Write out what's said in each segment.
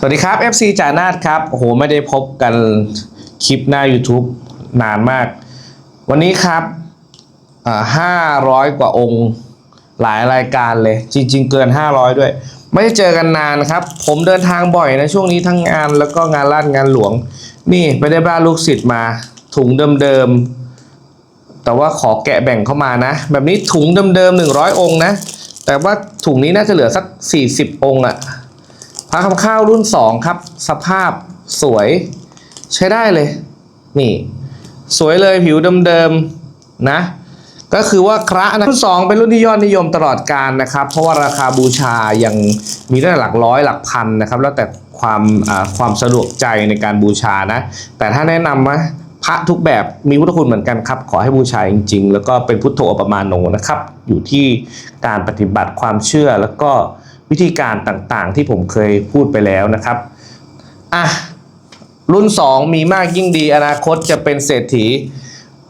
สวัสดีครับ FC จ่านาดครับโหไม่ได้พบกันคลิปหน้า YouTube นานมาก วันนี้ครับห้าร้อยกว่าองค์หลายรายการเลย จริง ๆ เกิน 500 ด้วย ไม่ได้เจอกันนานครับ ผมเดินทางบ่อยนะช่วงนี้ทั้งงานแล้วก็งานราชงานหลวง นี่ไปได้บ้านลูกศิษย์มา ถุงเดิมๆ แต่ว่าขอแกะแบ่งเข้ามานะ แบบนี้ถุงเดิมๆ100 องค์นะ แต่ว่าถุงนี้น่าจะเหลือสัก 40 องค์อะ พระคำข้าวรุ่น 2 ครับ สภาพสวยใช้ได้เลย นี่ สวยเลยผิวเดิมๆนะ ก็คือว่าคระนะรุ่น2เป็นรุ่นที่ยอดนิยมตลอดการนะครับ เพราะว่าราคาบูชายังมีตั้งแต่หลักร้อยหลักพันนะครับ แล้วแต่ความความสะดวกใจในการบูชานะ แต่ถ้าแนะนำนะพระทุกแบบมีพุทธคุณเหมือนกันครับ ขอให้บูชาจริง ๆ แล้วก็เป็นพุทโธอปมาโนนะครับ อยู่ที่การปฏิบัติความเชื่อแล้วก็ วิธีการต่างๆ ที่ผมเคยพูดไปแล้วนะครับอะรุ่น 2 มีมากยิ่งดี อนาคตจะเป็นเศรษฐี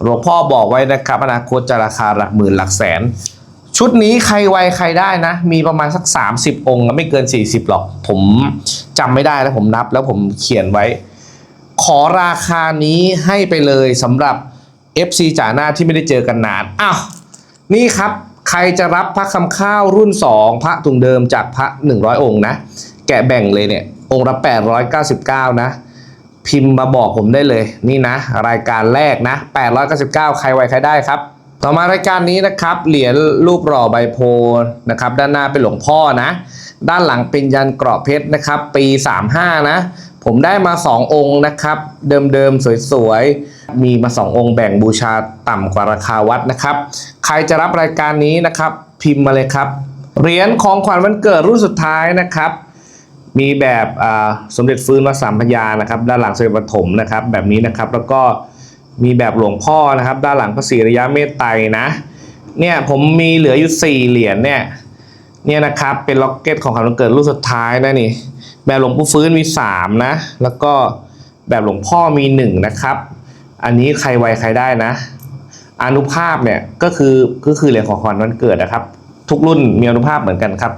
หลวงพ่อบอกไว้นะครับ อนาคตจะราคาหลักหมื่นหลักแสน ชุดนี้ใครไวใครได้นะ มีประมาณสัก 30 องค์นะไม่เกิน 40 หรอก ผมจำไม่ได้แล้วผมนับแล้วผมเขียนไว้ ขอราคานี้ให้ไปเลยสำหรับ FC จ่าหน้าที่ไม่ได้เจอกันนานอ้าวนี่ครับ ใครจะรับพระคำข้าวรุ่น 2 พระถุงเดิมจากพระ 100 องค์นะ แกะแบ่งเลยเนี่ย องค์ละ 899 นะ พิมพ์มาบอกผมได้เลยนี่นะ รายการแรกนะ 899 ใครไวใครได้ครับ ต่อมารายการนี้นะครับ เหรียญรูปหล่อใบโพนะครับ ด้านหน้าเป็นหลวงพ่อนะ ด้านหลังเป็นยันเกราะเพชรนะครับ ปี 35 นะ ผมได้มา 2 องค์นะครับ เดิมๆ สวยๆ มีมา 2 องค์แบ่งบูชาต่ำกว่าราคาวัดนะครับ ใครจะรับรายการนี้นะครับ พิมพ์มาเลยครับ เหรียญของขวัญวันเกิดรุ่นสุดท้ายนะครับ มีแบบสมเด็จฟื้นวัดสามพระยานะครับด้านหลังสมเด็จปฐมนะครับ แบบนี้นะครับแล้วก็มีแบบหลวงพ่อนะครับ ด้านหลังพระศรีระยะเมตไตรนะเนี่ยผมมีเหลืออยู่ 4 เหรียญเนี่ยเนี่ยนะครับเป็นล็อกเก็ตของขวัญวันเกิดรุ่นสุดท้ายนะนี่ แบบหลวงปู่ฟื้นมี 3 นะ แล้วก็แบบหลวงพ่อมี 1 นะครับ อันนี้ใครไวใครได้นะ อนุภาพเนี่ยก็คือก็คือเหรียญของขวัญวันเกิดนะครับ ทุกรุ่นมีอนุภาพเหมือนกันครับ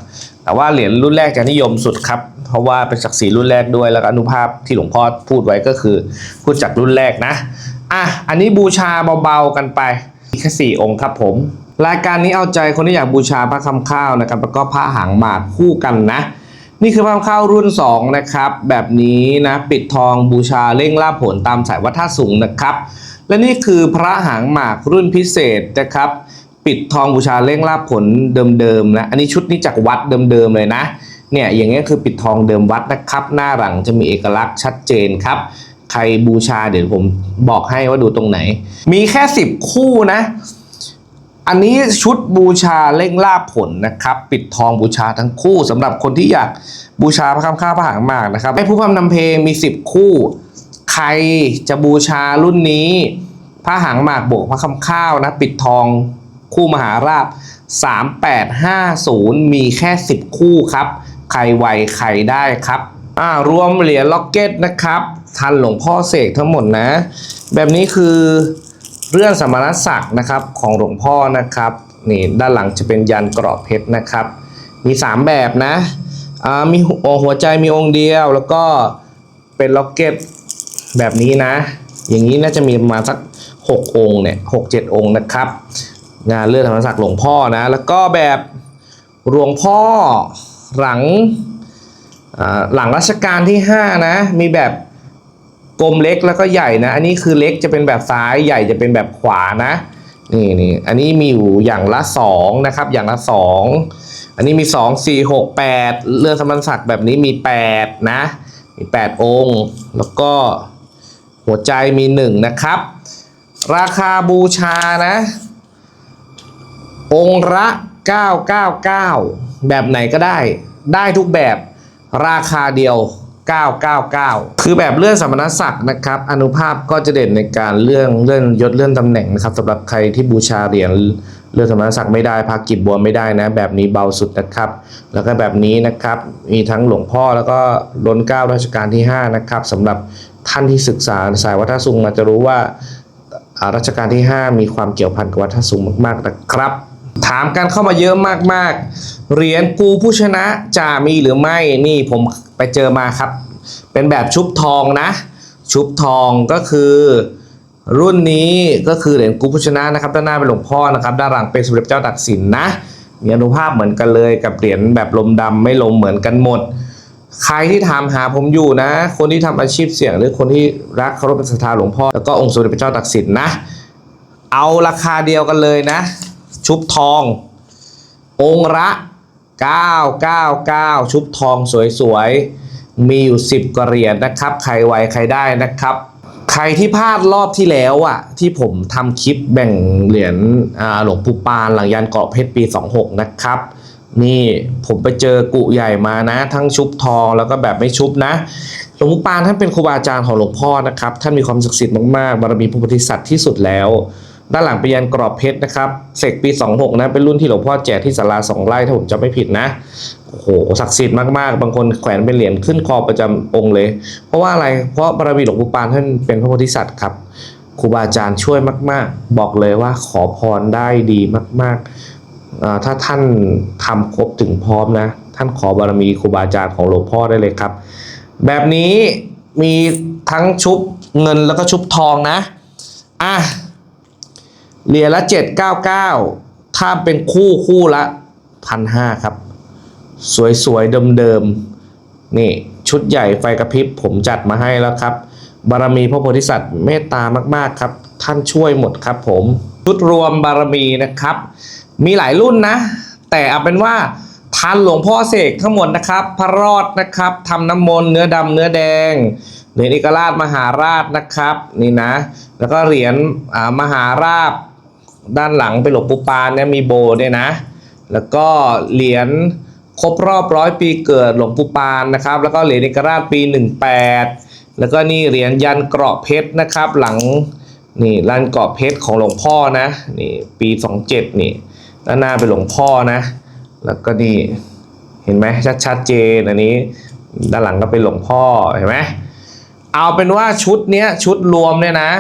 แต่ว่าเหรียญรุ่นแรกจะนิยมสุดครับ เพราะว่าเป็นศักดิ์ศรีรุ่นแรกด้วยแล้วก็อนุภาพที่หลวงพ่อพูดไว้ก็คือพูดจากรุ่นแรกนะอะอันนี้บูชาเบาๆกันไปแค่สี่องค์ครับผมรายการนี้เอาใจคนที่อยากบูชาพระคำข้าวนะครับแล้วก็พระหางหมากคู่กันนะ นี่คือพระคำข้าวรุ่น 2 นะครับ แบบนี้นะปิดทองบูชาเร่งล่าผลตามสายวัดท่าสูงนะครับ และนี่คือพระหางหมากรุ่นพิเศษนะครับ ปิดทองบูชาเร่งลาผลเดิมๆนะอันนี้ชุดนี้จากวัดเดิมๆเลยนะเนี่ยอย่างเงี้ยคือปิดทองเดิมวัดนะครับ หน้าหลังจะมีเอกลักษณ์ชัดเจนครับ ใครบูชาเดี๋ยวผมบอกให้ว่าดูตรงไหน มีแค่ 10 คู่นะ อันนี้ชุดบูชาเร่งลาผลนะครับ ปิดทองบูชาทั้งคู่สำหรับคนที่อยากบูชาพระคำข้าพระหางมากนะครับให้ผู้พำนำเพลงมี 10 คู่ ใครจะบูชารุ่นนี้พระหางหมากบวกพระคำข้าวนะปิดทองคู่มหาราช3850 มีแค่ 10 คู่ครับ ใครไวใครได้ครับอ่ารวมเหรียญล็อกเก็ตนะครับ ทันหลวงพ่อเสกทั้งหมดนะ แบบนี้คือ เรื่องสมณศักดิ์นะครับของหลวงพ่อนะครับนี่ด้านหลังจะเป็นยันกราะเพชรนะครับ มี 3 แบบนะอ่ามีหัวใจมีองค์เดียว แล้วก็เป็นล็อกเก็ตแบบนี้นะ อย่างนี้น่าจะมีประมาณสัก 6 องค์เนี่ยหกเจ็ดองค์นะครับงานเลือดธรรมศักดิ์หลวงพ่อนะ แล้วก็แบบหลวงพ่อหลังหลังรัชกาลที่ 5 นะ มีแบบ กลมเล็กแล้วก็ใหญ่นะ อันนี้คือเล็กจะเป็นแบบซ้ายใหญ่จะเป็นแบบขวานะนี่นี่อันนี้มีอยู่อย่างละ2นะครับอย่างละ 2 อันนี้มี 2 4 6 8เลือดธรรมศักดิ์แบบนี้มี 8 นะ มี 8 องค์ แล้วก็หัวใจมี 1 นะครับ ราคาบูชานะ องค์ละ999 แบบไหนก็ได้ ได้ทุกแบบราคาเดียว 999 คือแบบเลื่อนสมณศักดิ์นะครับ อนุภาพก็จะเด่นในการเลื่อนเลื่อนยศเลื่อนตำแหน่งนะครับสำหรับใครที่บูชาเหรียญเลื่อนสมณศักดิ์ไม่ได้พากิจบัวไม่ได้นะ แบบนี้เบาสุดนะครับ แล้วก็แบบนี้นะครับ มีทั้งหลวงพ่อแล้วก็ล้นเก้ารัชกาลที่ 5 นะครับสำหรับท่านที่ศึกษาสายวัฒนสุงมาจะรู้ว่ารัชกาลที่ 5 มีความเกี่ยวพันกับวัดท่าสูงมากๆนะครับ ถามกันเข้ามาเยอะมากๆ เหรียญกูผู้ชนะจะมีหรือไม่นี่ผมไปเจอมาครับ เป็นแบบชุบทองนะ ชุบทองก็คือรุ่นนี้ก็คือเหรียญกูผู้ชนะนะครับ ด้านหน้าเป็นหลวงพ่อนะครับ ด้านหลังเป็นสมเด็จเจ้าตักสินนะ มีอนุภาพเหมือนกันเลยกับเหรียญแบบลมดำไม่ลมเหมือนกันหมด ใครที่ถามหาผมอยู่นะ คนที่ทำอาชีพเสี่ยงหรือคนที่รักเคารพศรัทธาหลวงพ่อแล้วก็องค์สมเด็จพระเจ้าตักสินนะ เอาราคาเดียวกันเลยนะ ชุบทอง องค์ละ999 ชุบทองสวยๆ มีอยู่ 10กว่าเหรียญนะครับ ใครไวใครได้นะครับ ใครที่พลาดรอบที่แล้วอะที่ผมทำคลิปแบ่งเหรียญหลวงปู่ปานหลังยันเกาะเพชรปี 26 นะครับนี่ผมไปเจอกุใหญ่มานะ ทั้งชุบทองแล้วก็แบบไม่ชุบนะหลวงปู่ปานท่านเป็นครูบาอาจารย์ของหลวงพ่อนะครับ ท่านมีความศักดิ์สิทธิ์มากๆบารมีพระโพธิสัตว์ที่สุดแล้ว ด้านหลังเป็นยันกรอบเพชรนะครับเสกปี 26 นะ เป็นรุ่นที่หลวงพ่อแจกที่ศาลาสองไร่ถ้าผมจำไม่ผิดนะ โอ้โห ศักดิ์สิทธิ์มากๆ บางคนแขวนเป็นเหรียญขึ้นคอประจำองค์เลย เพราะว่าอะไร เพราะบารมีหลวงปู่ปานท่านเป็นพระโพธิสัตว์ครับ ครูบาอาจารย์ช่วยมาก ๆ บอกเลยว่าขอพรได้ดีมาก ๆ ถ้าท่านทำครบถึงพร้อมนะ ท่านขอบารมีครูบาอาจารย์ของหลวงพ่อได้เลยครับ แบบนี้มีทั้งชุบเงินแล้วก็ชุบทองนะ อะ เหรียญละ799ถ้าเป็นคู่คู่ละพันห้าครับ สวยๆเดิมๆนี่ชุดใหญ่ไฟกระพริบผมจัดมาให้แล้วครับ บารมีพระโพธิสัตว์เมตตามากๆครับ ท่านช่วยหมดครับผม ชุดรวมบารมีนะครับ มีหลายรุ่นนะ แต่เอาเป็นว่าทันหลวงพ่อเสกทั้งหมดนะครับ พระรอดนะครับทำน้ำมนต์เนื้อดำเนื้อแดงเหรียญเอกราชมหาราชนะครับ นี่นะ แล้วก็เหรียญอ่ามหาราช ด้านหลังเป็นหลวงปู่ปานเนี่ยมีโบด้วยนะ แล้วก็เหรียญครบรอบร้อยปีเกิดหลวงปู่ปานนะครับ แล้วก็เหรียญเอกราชปี 18 แล้วก็นี่เหรียญยันเกราะเพชรนะครับ หลังนี่ยันเกราะเพชรของหลวงพ่อนะนี่ปี 27 นี่ด้านหน้าเป็นหลวงพ่อนะ แล้วก็นี่เห็นไหมชัดชัดเจนอันนี้ ด้านหลังก็เป็นหลวงพ่อเห็นไหมเอาเป็นว่าชุดเนี้ยชุดรวมเนี่ยนะ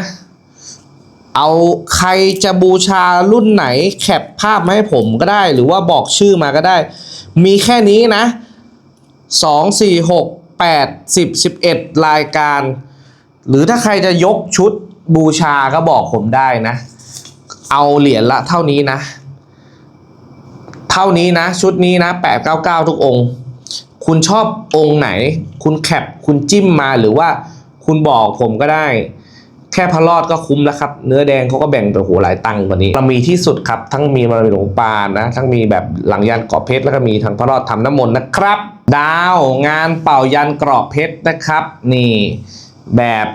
เอาใครจะบูชารุ่นไหนแคปภาพมาให้ผมก็ได้ หรือว่าบอกชื่อมาก็ได้ มีแค่นี้นะสองสี่หกแปดสิบสิบเอ็ดรายการ หรือถ้าใครจะยกชุดบูชาก็บอกผมได้นะ เอาเหรียญละเท่านี้นะ เท่านี้นะ ชุดนี้นะแปดเก้าเก้าทุกองค์ คุณชอบองค์ไหน คุณแคปคุณจิ้มมาหรือว่าคุณบอกผมก็ได้ แค่พระรอดก็คุ้มแล้วครับ เนื้อแดงเขาก็แบ่งไปโหหลายตังค์กว่านี้เรามีที่สุดครับ ทั้งมีมามีหลวงปานนะ ทั้งมีแบบหลังยันกรอบเพชรแล้วก็มีทั้งพระรอดทำน้ำมนต์นะครับ ดาวงานเป่ายันกรอบเพชรนะครับ นี่แบบ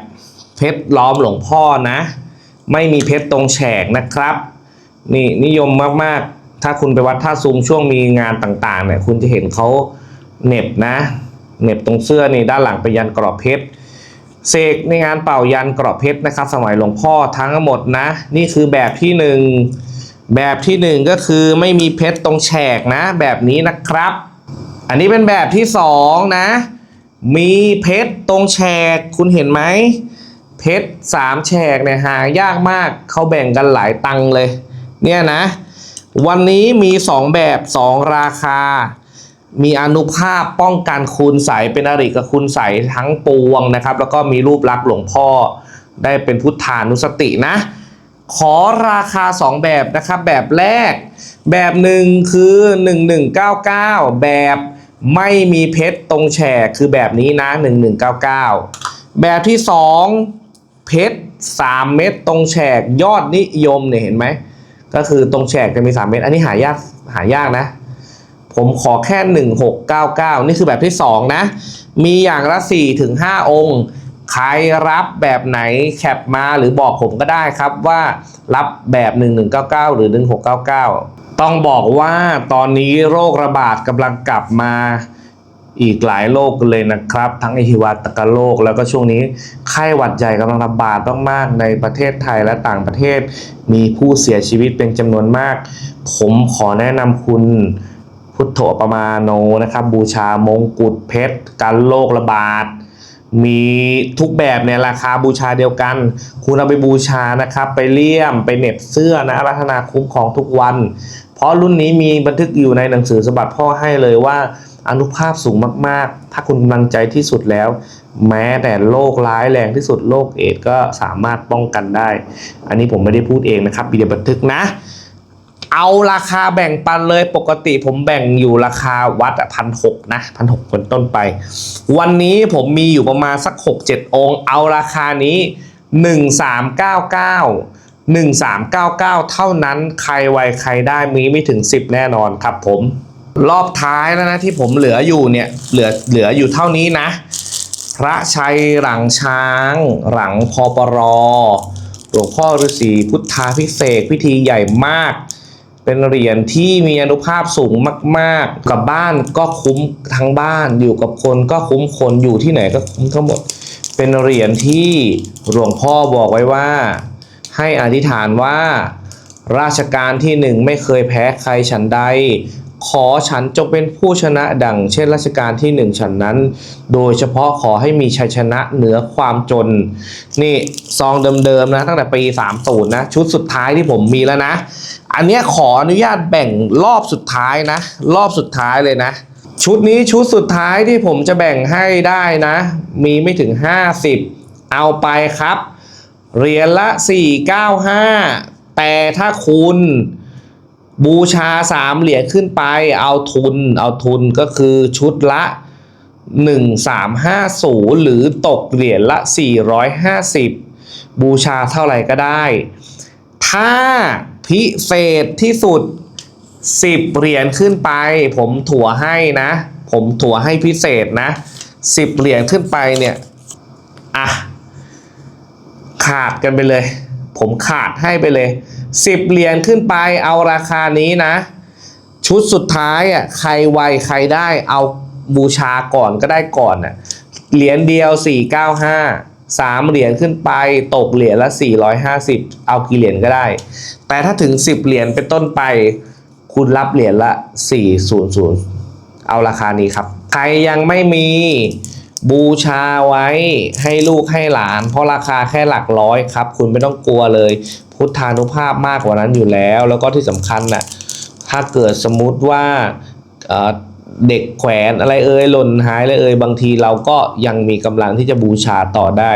เพชรล้อมหลวงพ่อนะ ไม่มีเพชรตรงแฉกนะครับ นี่นิยมมากๆ ถ้าคุณไปวัดท่าซุงช่วงมีงานต่างๆเนี่ยคุณจะเห็นเขาเน็บนะเน็บตรงเสื้อนี่ด้านหลังเป็นยันกรอบเพชร เสกในงานเป่ายันกรอบเพชรนะครับ สมัยหลวงพ่อทั้งหมดนะ นี่คือแบบที่หนึ่งแบบที่หนึ่งก็คือไม่มีเพชรตรงแฉกนะ แบบนี้นะครับ อันนี้เป็นแบบที่สองนะ มีเพชรตรงแฉกคุณเห็นไหมเพชรสามแฉกเนี่ยหายากมากเขาแบ่งกันหลายตังเลย เนี่ยนะ วันนี้มีสองแบบสองราคา มีอนุภาพป้องกันคุณใสเป็นอริกับคุณใสทั้งปวงนะครับ แล้วก็มีรูปลักษณ์หลวงพ่อได้เป็นพุทธานุสตินะ ขอราคา 2 แบบนะครับ แบบแรก แบบหนึ่งคือ 1199 แบบไม่มีเพชรตรงแฉกคือแบบนี้นะ 1199 แบบที่ 2 เพชร3 เม็ดตรงแฉกยอดนิยมเนี่ยเห็นไหมก็คือตรงแฉกจะมี 3 เม็ดอันนี้หายากหายากนะ ผมขอแค่ 1699 นี่คือแบบที่ 2 นะ มีอย่างละ 4 ถึง 5 องค์ ใครรับแบบไหนแคปมาหรือบอกผมก็ได้ครับว่ารับแบบ 1199 หรือ 1699 ต้องบอกว่าตอนนี้โรคระบาดกำลังกลับมาอีกหลายโรคเลยนะครับ ทั้งอหิวาตกโรคแล้วก็ช่วงนี้ไข้หวัดใหญ่กำลังระบาดมากๆในประเทศไทยและต่างประเทศ มีผู้เสียชีวิตเป็นจำนวนมาก ผมขอแนะนำคุณ พุทโธประมาโนนะครับบูชามงกุฎเพชรกันโรคระบาดมีทุกแบบเนี่ยราคาบูชาเดียวกัน คุณเอาไปบูชานะครับไปเลี่ยมไปเหน็บเสื้อนะรัตนาคุ้มของทุกวัน เพราะรุ่นนี้มีบันทึกอยู่ในหนังสือสบัติพ่อให้เลยว่าอนุภาพสูงมากๆ ถ้าคุณกำลังใจที่สุดแล้ว แม้แต่โรคร้ายแรงที่สุดโรคเอดส์ก็สามารถป้องกันได้ อันนี้ผมไม่ได้พูดเองนะครับมีบันทึกนะ เอาราคาแบ่งปันเลยปกติผมแบ่งอยู่ราคาวัดพันหกนะพันหกเป็นต้นไป วันนี้ผมมีอยู่ประมาณสัก6 7องค์เอาราคานี้1399 1399เท่านั้นใครไวใครได้มีไม่ถึง10แน่นอนครับผม รอบท้ายแล้วนะที่ผมเหลืออยู่เนี่ยเหลือเหลืออยู่เท่านี้นะ พระชัยหลังช้าง หลังพอปรหลวงพ่อฤาษีพุทธาพิเศษพิธีใหญ่มาก เป็นเหรียญที่มีอนุภาพสูงมาก ๆ กับบ้านก็คุ้มทั้งบ้านอยู่กับคนก็คุ้มคนอยู่ที่ไหนก็คุ้มทั้งหมด เป็นเหรียญที่หลวงพ่อบอกไว้ว่า ให้อธิษฐานว่า ราชการที่หนึ่งไม่เคยแพ้ใครฉันใด ขอฉันจงเป็นผู้ชนะดังเช่นราชการที่หนึ่งฉันนั้น โดยเฉพาะขอให้มีชัยชนะเหนือความจน นี่ซองเดิมๆนะตั้งแต่ปี30นะชุดสุดท้ายที่ผมมีแล้วนะ อันนี้ขออนุญาตแบ่งรอบสุดท้ายนะ รอบสุดท้ายเลยนะ ชุดนี้ชุดสุดท้ายที่ผมจะแบ่งให้ได้นะ มีไม่ถึง 50 เอาไปครับเหรียญละ 495 แต่ถ้าคุณ บูชา3เหรียญขึ้นไปเอาทุนเอาทุนก็คือชุดละ 1350 หรือตกเหรียญละ 450 บูชาเท่าไหร่ก็ได้ ถ้าพิเศษที่สุด 10 เหรียญขึ้นไป ผมถั่วให้นะ ผมถั่วให้พิเศษนะ 10 เหรียญขึ้นไปเนี่ยอะขาดกันไปเลย ผมขาดให้ไปเลย 10 เหรียญขึ้นไปเอาราคานี้นะ ชุดสุดท้ายอะใครไวใครได้เอาบูชาก่อนก็ได้ก่อนอะเหรียญเดียว 495 3 เหรียญขึ้นไปตกเหรียญละ 450 เอากี่เหรียญก็ได้ แต่ถ้าถึง 10 เหรียญเป็นต้นไป คุณรับเหรียญละ 400 เอาราคานี้ครับ ใครยังไม่มีบูชาไว้ให้ลูกให้หลาน เพราะราคาแค่หลักร้อยครับ คุณไม่ต้องกลัวเลย พุทธานุภาพมากกว่านั้นอยู่แล้ว แล้วก็ที่สำคัญน่ะถ้าเกิดสมมุติว่าเเด็กแขวนอะไรเอ่ยหล่นหายอะไรเอ่ยบางทีเราก็ยังมีกำลังที่จะบูชาต่อได้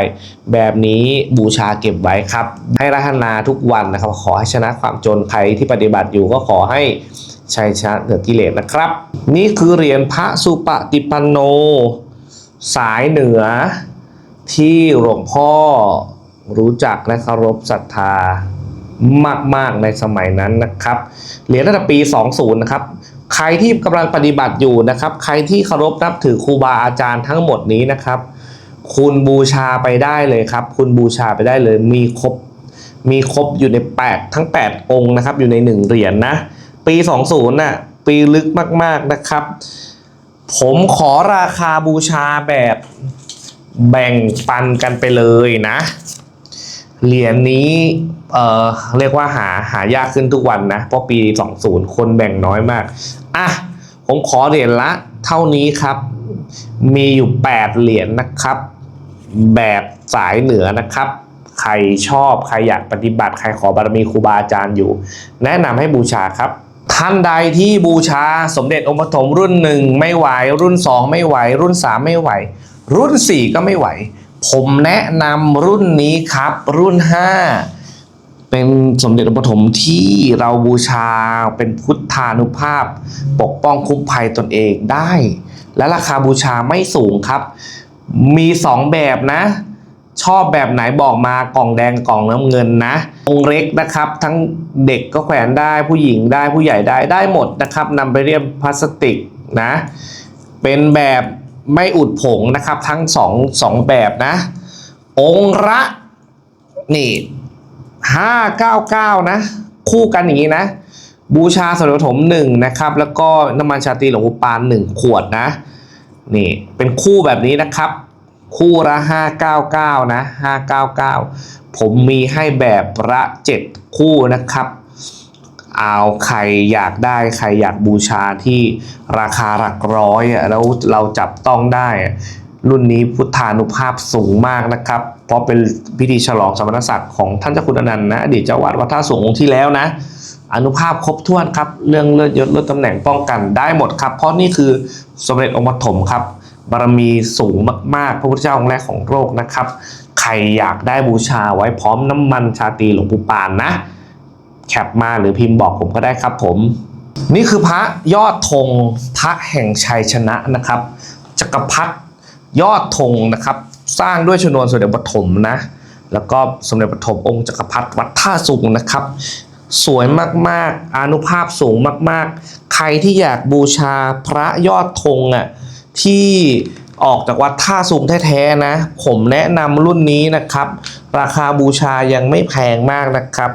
แบบนี้บูชาเก็บไว้ครับ ให้รัตนาทุกวันนะครับ ขอให้ชนะความจนใครที่ปฏิบัติอยู่ก็ขอให้ชัยชนะเหนือกิเลสนะครับ นี่คือเหรียญพระสุปฏิปันโน สายเหนือที่หลวงพ่อ รู้จักและเคารพศรัทธามาก ๆ ในสมัยนั้นนะครับ เหรียญตั้งแต่ปี 20 นะครับ ใครที่กำลังปฏิบัติอยู่นะครับ ใครที่เคารพนับถือครูบาอาจารย์ทั้งหมดนี้นะครับ คุณบูชาไปได้เลยครับ คุณบูชาไปได้เลยมีครบมีครบอยู่ใน 8 ทั้ง 8 องค์นะครับ อยู่ใน 1 เหรียญนนะปี 20น่ะปีลึกมาก ๆนะครับ ผมขอราคาบูชาแบบแบ่งปันกันไปเลยนะ เหรียญนี้เอ่อเรียกว่าหาหายากขึ้นทุกวันนะ เพราะปี 20 คนแบ่งน้อยมาก อะ ผมขอเหรียญละเท่านี้ครับ มีอยู่ 8 เหรียญนะครับ แบบสายเหนือนะครับ ใครชอบ ใครอยากปฏิบัติ ใครขอบารมีครูบาอาจารย์อยู่ แนะนำให้บูชาครับท่านใดที่บูชาสมเด็จองค์ปฐมรุ่นหนึ่งไม่ไหว รุ่น 2 ไม่ไหว รุ่น 3 ไม่ไหว รุ่น 4 ก็ไม่ไหว ผมแนะนำรุ่นนี้ครับ รุ่น 5 เป็นสมเด็จองค์ปฐมที่เราบูชาเป็นพุทธานุภาพ ปกป้องคุ้มภัยตนเองได้ และราคาบูชาไม่สูงครับ มี 2 แบบนะ ชอบแบบไหนบอกมากล่องแดงกล่องน้ำเงินนะ องค์เล็กนะครับ ทั้งเด็กก็แขวนได้ผู้หญิงได้ผู้ใหญ่ได้ได้หมดนะครับนำไปเรียบพลาสติกนะ เป็นแบบ ไม่อุดผงนะครับทั้งสองสองแบบนะ องค์ละนี่ห้าเก้าเก้านะ คู่กันอย่างนี้นะ บูชาสมเด็จปฐมหนึ่งนะครับ แล้วก็น้ำมันชาตีหลวงปู่ปานหนึ่งขวดนะ นี่เป็นคู่แบบนี้นะครับ คู่ละ599นะ599ผมมีให้แบบละ7คู่นะครับ เอาใครอยากได้ใครอยากบูชาที่ราคาหลักร้อยอะแล้วเราจับต้องได้อะรุ่นนี้พุทธานุภาพสูงมากนะครับ เพราะเป็นพิธีฉลองสมณศักดิ์ของท่านเจ้าคุณอนันต์นะอดีตเจ้าวัดวัดท่าสูงที่แล้วนะ อนุภาพครบถ้วนครับ เรื่องเลือดยศเลือดตำแหน่งป้องกันได้หมดครับ เพราะนี่คือสมเด็จองค์ปฐมครับบารมีสูงมากๆ พระพุทธเจ้าองค์แรกของโลกนะครับ ใครอยากได้บูชาไว้พร้อมน้ำมันชาตีหลวงปู่ปานนะ แคปมาหรือพิมพ์บอกผมก็ได้ครับผม นี่คือพระยอดธงพระแห่งชัยชนะนะครับจักรพรรดิยอดธงนะครับ สร้างด้วยชนวนสมเด็จปฐมนะ แล้วก็สมเด็จปฐมองค์จักรพรรดิวัดท่าสุงนะครับ สวยมากๆ อานุภาพสูงมากๆ ใครที่อยากบูชาพระยอดธงอะที่ออกจากวัดท่าสุงแท้ๆนะ ผมแนะนำรุ่นนี้นะครับ ราคาบูชายังไม่แพงมากนะครับ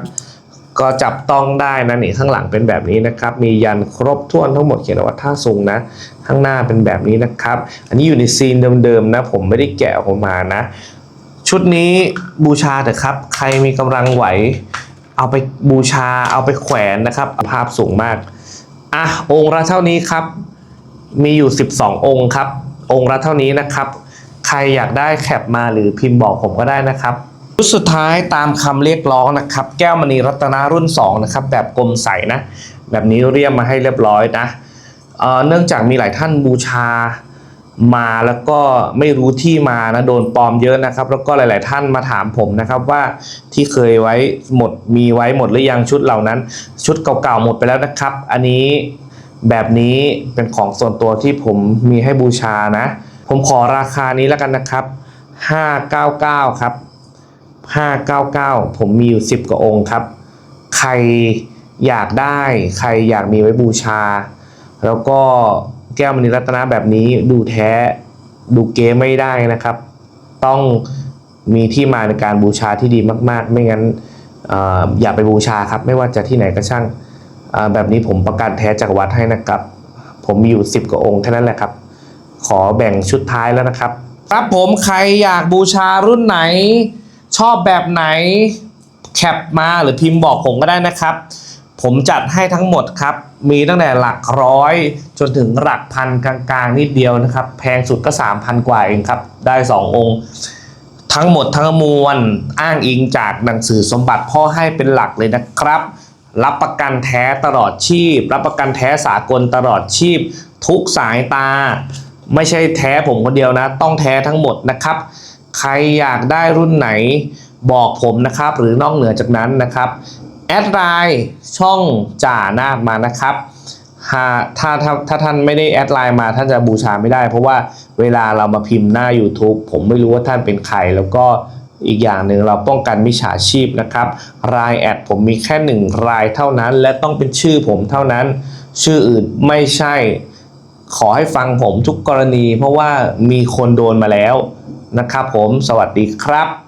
ก็จับต้องได้นะนี่ข้างหลังเป็นแบบนี้นะครับ มียันครบถ้วนทั้งหมดเขียนว่าท่าทรงนะ ข้างหน้าเป็นแบบนี้นะครับ อันนี้อยู่ในซีนเดิมๆนะ ผมไม่ได้แกะออกมานะ ชุดนี้บูชาเถอะครับ ใครมีกำลังไหว เอาไปบูชาเอาไปแขวนนะครับภาพสูงมากอะองค์ละเท่านี้ครับ มีอยู่ 12 องค์ครับ องค์ละเท่านี้นะครับ ใครอยากได้แคปมาหรือพิมพ์บอกผมก็ได้นะครับ ชุดสุดท้ายตามคำเรียกร้องนะครับ แก้วมณีรัตนารุ่น2นะครับแบบกลมใสนะแบบนี้เรียมมาให้เรียบร้อยนะเเนื่องจากมีหลายท่านบูชามาแล้วก็ไม่รู้ที่มานะโดนปลอมเยอะนะครับ แล้วก็หลาย ๆ ท่านมาถามผมนะครับว่าที่เคยไว้หมดมีไว้หมดหรือยังชุดเหล่านั้น ชุดเก่าๆหมดไปแล้วนะครับ อันนี้แบบนี้เป็นของส่วนตัวที่ผมมีให้บูชานะ ผมขอราคานี้แล้วกันนะครับ 599 ครับ 599 ผมมีอยู่ 10 กว่าองค์ครับ ใครอยากได้ใครอยากมีไว้บูชา แล้วก็แก้วมณีรัตนะแบบนี้ดูแท้ดูเก๋ไม่ได้นะครับ ต้องมีที่มาในการบูชาที่ดีมาก ๆ ไม่งั้นออย่าไปบูชาครับ ไม่ว่าจะที่ไหนก็ช่างแบบนี้ผมประกันแท้จากวัดให้นะครับ ผมมีอยู่ 10 กว่าองค์แค่นั้นแหละครับ ขอแบ่งชุดท้ายแล้วนะครับ ครับผมใครอยากบูชารุ่นไหน ชอบแบบไหนแคปมาหรือพิมพ์บอกผมก็ได้นะครับ ผมจัดให้ทั้งหมดครับ มีตั้งแต่หลักร้อยจนถึงหลักพันกลางๆนิดเดียวนะครับ แพงสุดก็ 3,000 กว่าเองครับ ได้ 2 องค์ ทั้งหมดทั้งมวลอ้างอิงจากหนังสือสมบัติพ่อให้เป็นหลักเลยนะครับ รับประกันแท้ตลอดชีพ รับประกันแท้สากลตลอดชีพ ทุกสายตา ไม่ใช่แท้ผมคนเดียวนะ ต้องแท้ทั้งหมดนะครับ ใครอยากได้รุ่นไหนบอกผมนะครับ หรือนอกเหนือจากนั้นนะครับแอดไลน์ช่องจ่าหน้ามานะครับหาถ้าถ้าถ้าท่านไม่ได้แอดไลน์มาท่านจะบูชาไม่ได้ เพราะว่าเวลาเรามาพิมพ์หน้า YouTube ผมไม่รู้ว่าท่านเป็นใคร แล้วก็อีกอย่างหนึ่งเราป้องกันมิจฉาชีพนะครับรายแอดผมมีแค่หนึ่งรายเท่านั้น และต้องเป็นชื่อผมเท่านั้น ชื่ออื่นไม่ใช่ขอให้ฟังผมทุกกรณี เพราะว่ามีคนโดนมาแล้ว นะครับผมสวัสดีครับ